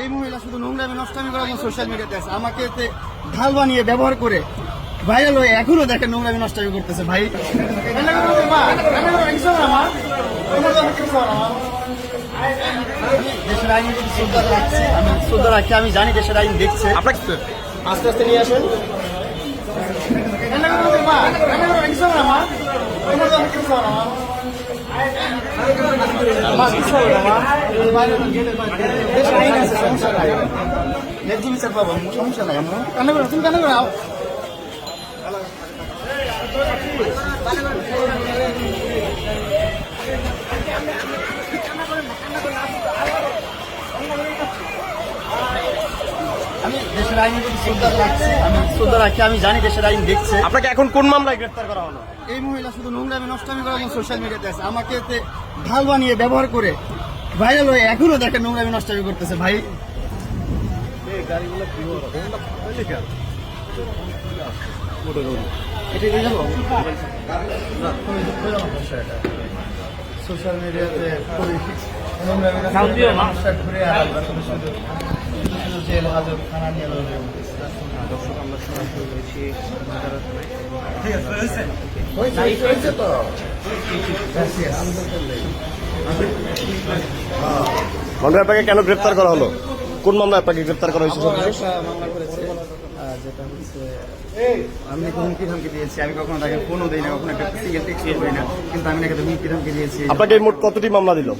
এই মহিলা শুধু নোংরামি নষ্টামি করার জন্য সোশ্যাল মিডিয়াতে আছে। আমাকে ঢাল বানিয়ে ব্যবহার করে ভাইরাল হয়ে এখনও দেখেন নোংরামি নষ্টামি করতেছে। ভাই। দেশের শ্রদ্ধা রাখছি আমি শ্রদ্ধা রাখি আমি জানি দেশের আইন দেখছে। আস্তে আস্তে নিয়ে আসেন। আমি শ্রদ্ধা রাখছি আমি শ্রদ্ধা রাখি আমি জানি দেশের আইন দেখছে আপনাকে এখন কোন মামলায় গ্রেফতার করা হলো? এই মহিলা শুধু নোংরামি, নষ্টামি করার জন্য সোশ্যাল মিডিয়াতে আছে। আমাকে ঢাল বানিয়ে ব্যবহার করে ভাইরাল হয়ে এখনও দেখেন নোংরামি নষ্টামি করতেছে ভাই। এটা সোশ্যাল মিডিয়াতে জেল হাজত থানা নিয়ে দর্শক আমরা সরাসরি রয়েছি হয়েছে? তো। মামলায় আপনাকে কেন গ্রেফতার করা হলো? কোন মামলায় আপনাকে গ্রেফতার করা হয়েছে? যেটা হচ্ছে আমি হুমকি ধমকি দিয়েছি। আমি কখনো তাকে ফোনও দিই না কখনো একটা সিঙ্গেল টেক্সট করি না। কিন্তু আমি নাকি হুমকি ধমকি দিয়েছি। আপনাকে মোট কতটি মামলা দিল।